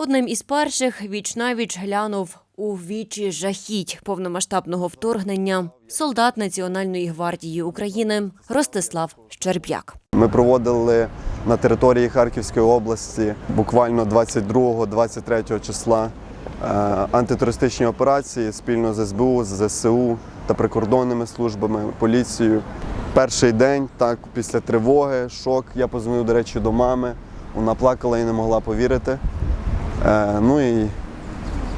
Одним із перших віч навіч глянув у вічі жахіть повномасштабного вторгнення солдат Національної гвардії України Ростислав Щерб'як. Ми проводили на території Харківської області буквально 22-23 числа е, антитерористичні операції спільно з СБУ, з ЗСУ та прикордонними службами, поліцією. Перший день, так, після тривоги, шок. Я позвонив, до речі, до мами. Вона плакала і не могла повірити. Е, Ну і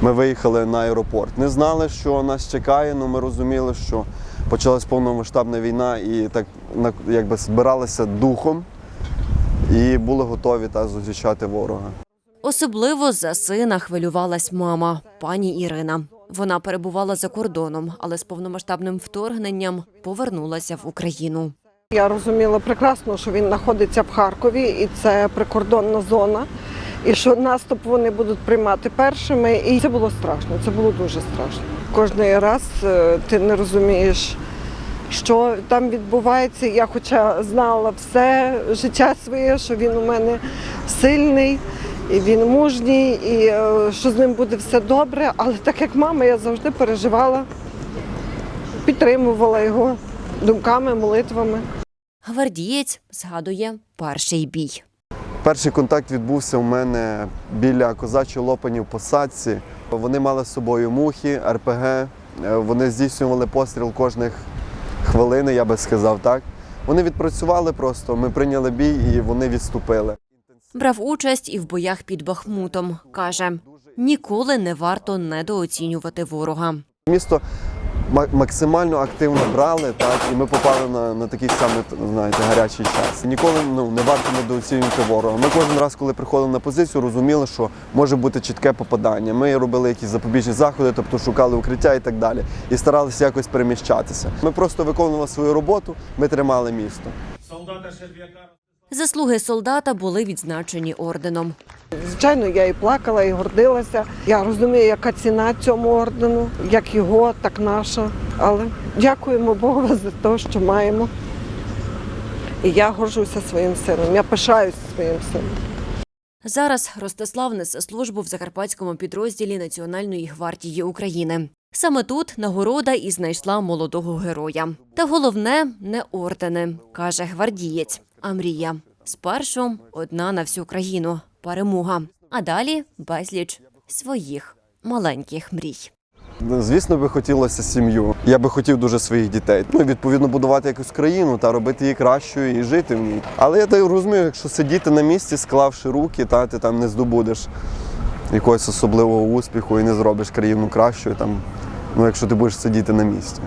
ми виїхали на аеропорт. Не знали, що нас чекає, але ми розуміли, що почалась повномасштабна війна і так якби збиралися духом і були готові та зустрічати ворога. Особливо за сина хвилювалась мама, пані Ірина. Вона перебувала за кордоном, але з повномасштабним вторгненням повернулася в Україну. Я розуміла прекрасно, що він знаходиться в Харкові, і це прикордонна зона. І що наступ вони будуть приймати першими. І це було страшно. Це було дуже страшно. Кожний раз е, ти не розумієш, що там відбувається. Я, хоча знала все життя своє, що він у мене сильний, і він мужній, і е, що з ним буде все добре. Але так як мама, я завжди переживала, підтримувала його думками, молитвами. Гвардієць згадує перший бій. Перший контакт відбувся у мене біля козачої лопані в посадці. Вони мали з собою мухи, РПГ. Е, Вони здійснювали постріл кожних хвилини, я би сказав так. Вони відпрацювали просто, ми прийняли бій і вони відступили. Брав участь і в боях під Бахмутом. каже, ніколи не варто недооцінювати ворога. Місто максимально активно брали, так, і ми попали на, на такий самий, знаєте, гарячий час. Ніколи ну, не варто недооцінювати ворога. Ми кожен раз, коли приходили на позицію, розуміли, що може бути чітке попадання. Ми робили якісь запобіжні заходи, тобто шукали укриття і так далі. І старалися якось переміщатися. Ми просто виконували свою роботу, ми тримали місто. солдата Шерб'яка. Заслуги солдата були відзначені орденом. Звичайно, я і плакала, і гордилася. Я розумію, яка ціна цьому ордену, як його, так наша. Але дякуємо Богу за те, що маємо. І я горжуся своїм сином. Я пишаюся своїм сином. Зараз Ростислав несе службу в закарпатському підрозділі Національної гвардії України. Саме тут нагорода і знайшла молодого героя. Та головне не ордени, каже гвардієць, а мрія. Спершу одна на всю країну перемога, а далі безліч своїх маленьких мрій. Звісно, би хотілося сім'ю. Я би хотів дуже своїх дітей. Ну, відповідно, будувати якусь країну та робити її кращою і жити в ній. Але я так розумію, якщо сидіти на місці, склавши руки, та ти там не здобудеш якогось особливого успіху і не зробиш країну кращою, там, ну, якщо ти будеш сидіти на місці.